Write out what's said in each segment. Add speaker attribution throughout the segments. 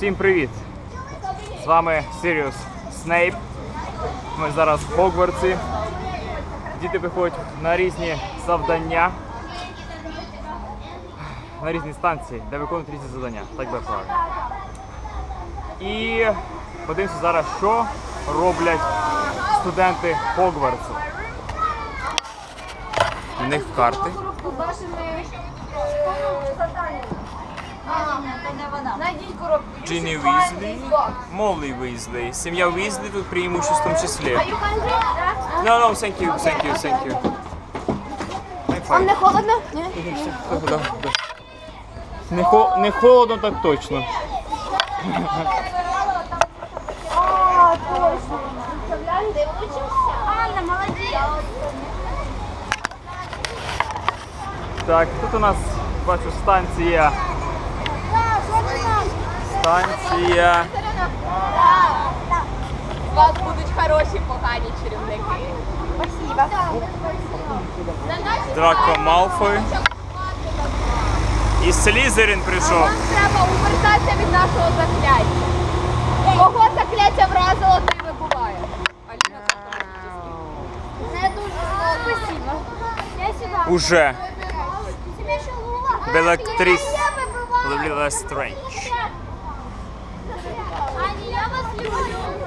Speaker 1: Всім привіт! З вами Сіріус Снейп. Ми зараз в Хогвартсі. Діти виходять на різні завдання. На різні станції, де виконують різні завдання. Так би правильно. І подивимося зараз, що роблять студенти Хогвартсу. У них карти.
Speaker 2: Найдіть коробку.
Speaker 1: Джинні Візлі, Моллі Візлі. Сім'я Візлі тут преимущество в тому числі. No, no, thank you, thank you, thank you.
Speaker 2: Вам не холодно? Ні.
Speaker 1: Не, хо- не холодно, так точно.
Speaker 2: А, точно. Ти учишся? Анна, молодець.
Speaker 1: Так, тут у нас бачу станція. Станція.
Speaker 3: У вас будуть хороші, погані чарівники.
Speaker 2: Спасибо.
Speaker 1: Драко Малфой. І Слізерин прийшов.
Speaker 3: Вам треба увертатися від нашого закляття. Кого закляття вразило, той вибуває. Аліна,
Speaker 2: Не дуже Спасибо. Я сюди.
Speaker 1: Уже. Белактрис.
Speaker 2: Я вибиваю.
Speaker 1: Ліліла Стрендж.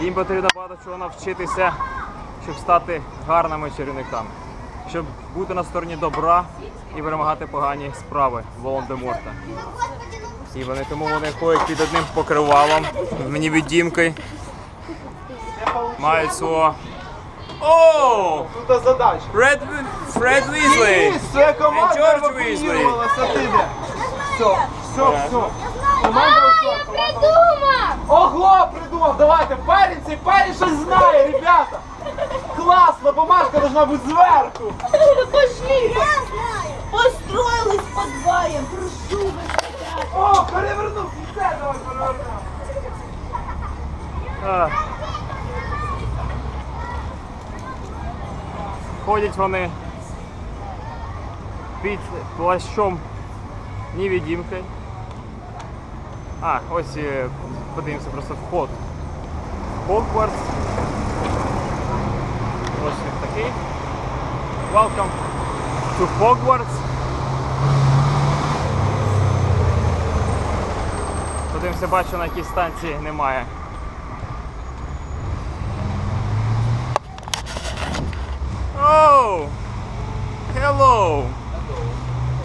Speaker 1: Їм потрібно багато чого навчитися, щоб стати гарними чарівниками. Щоб бути на стороні добра і перемагати погані справи Волан-де-Морта. І вони тому вони ходять під одним покривалом, мені віддімкою. Мають свого. О!
Speaker 4: Тут задача.
Speaker 1: Фред, Фред Візлі!
Speaker 4: Це команда
Speaker 1: Джордж
Speaker 4: де? Все, все, все. Ушла.
Speaker 2: Я придумав!
Speaker 4: Ого, придумав, давайте, парень, цей парень щось знає, ребята. Класно, бумажка должна бути зверху.
Speaker 2: Пошли! Я знаю! Построились подваєм, прошу вас.
Speaker 4: О, перевернув, все, давай перевернемо.
Speaker 1: А. Ходять вони під плащом невидимки. А, ось е, подивимося просто вход. Хогвартс. Ось він такий. Welcome to Hogwarts. Подивимося, бачу, на якій станції немає. Oh! Hello!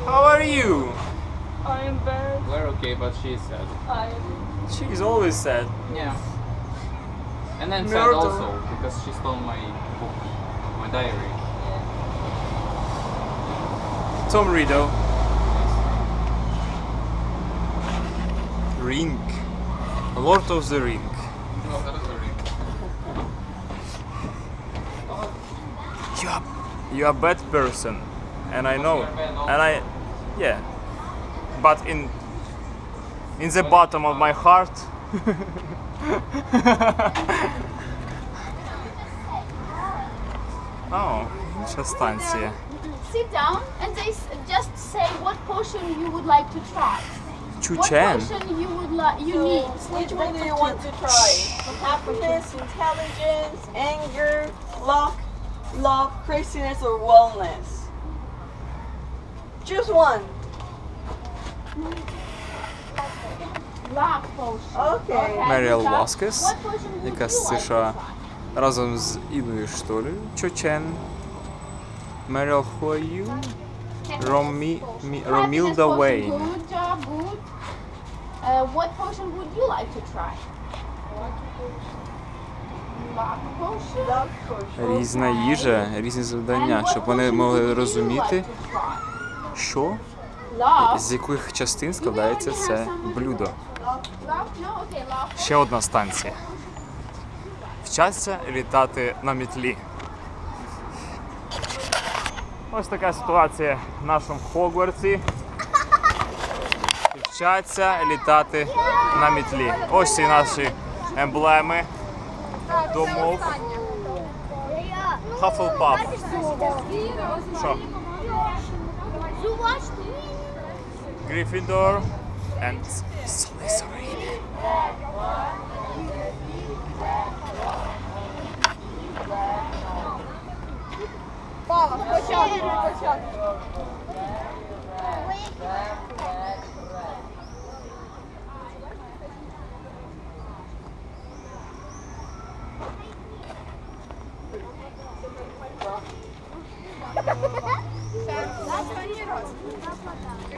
Speaker 1: How are you?
Speaker 5: We're okay, but she's sad.
Speaker 1: She's always sad.
Speaker 5: Yeah. And then sad also because she stole my book, my diary.
Speaker 1: Tom Riddle. Ring. Lord of the Ring.
Speaker 5: Is a ring.
Speaker 1: You are, you are a bad person. And I know.
Speaker 5: you're bad also.
Speaker 1: And I. Yeah. But in in the bottom of my heart. oh, just fancy.
Speaker 2: Sit down and they just say what potion you would like to try.
Speaker 1: Chuchen.
Speaker 2: What you would like, you so, need.
Speaker 6: Which one do you want to try? Happiness, intelligence, anger, luck, love, craziness, or wellness? Choose one.
Speaker 2: What
Speaker 1: Васкес, яка з США разом з Іною Штолею, Чочен, Меріл Хою, Ромі, Мі- Ромілда
Speaker 2: good. Uh, what potion would you like to try? Luck potion.
Speaker 6: Luck potion.
Speaker 1: Різна їжа, різні завдання, щоб вони могли розуміти, що з яких частин складається це блюдо. Ще одна станція. вчаться літати на мітлі. Ось така ситуація в нашому Хогвартсі. Вчаться літати на мітлі. Ось і наші емблеми домов. Hufflepuff. Що? Gryffindor and Slytherin.
Speaker 3: Пава, спочатку, спочатку.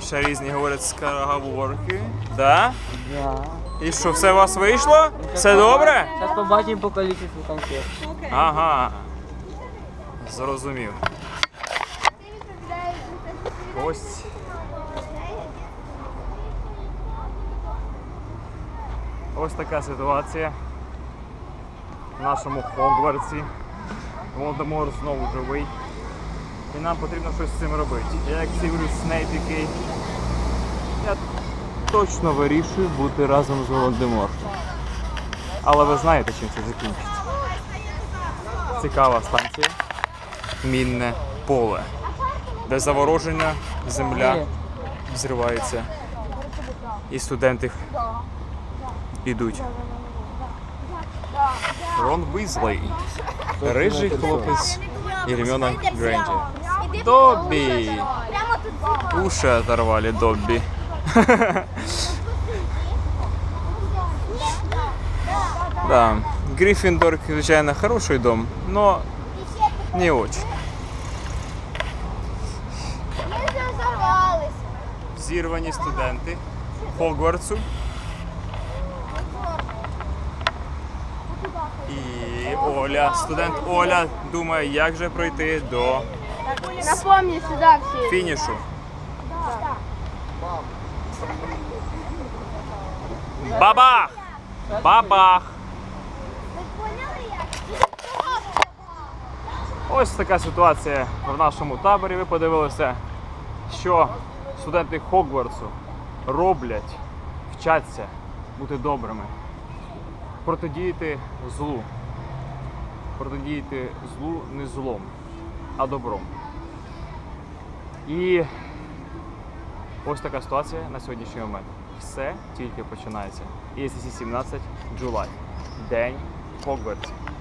Speaker 1: Ще різні говорять скороговорки. Да? І що, все у вас вийшло? Все добре?
Speaker 7: Зараз побачимо по кількості конфет.
Speaker 1: Ага. Зрозумів. Ось. Ось така ситуація в нашому Хогвартсі. Володимир знову живий. І нам потрібно щось з цим робити. Я як Сіврус Снейп, я точно вирішую бути разом з Володимортом. Але ви знаєте, чим це закінчиться. Цікава станція. Мінне поле, де заворожена земля взривається. І студенти йдуть. Рон Візлей. Рижий хлопець Добі! Уши оторвали Добби. Да, Гриффиндор, звичайно, хороший дом, но не очень. Зірвані студенти Хогвартсу. І Оля, студент Оля думає, як же пройти до
Speaker 3: Напомни сюда всі.
Speaker 1: фінішу. Бабах! Бабах! Ось така ситуація в нашому таборі. Ви подивилися, що студенти Хогвартсу роблять, вчаться бути добрими, протидіяти злу. Протидіяти злу не злом, а добром. І ось така ситуація на сьогоднішній момент. Все тільки починається. ESC 17 July. День Хогвартсу.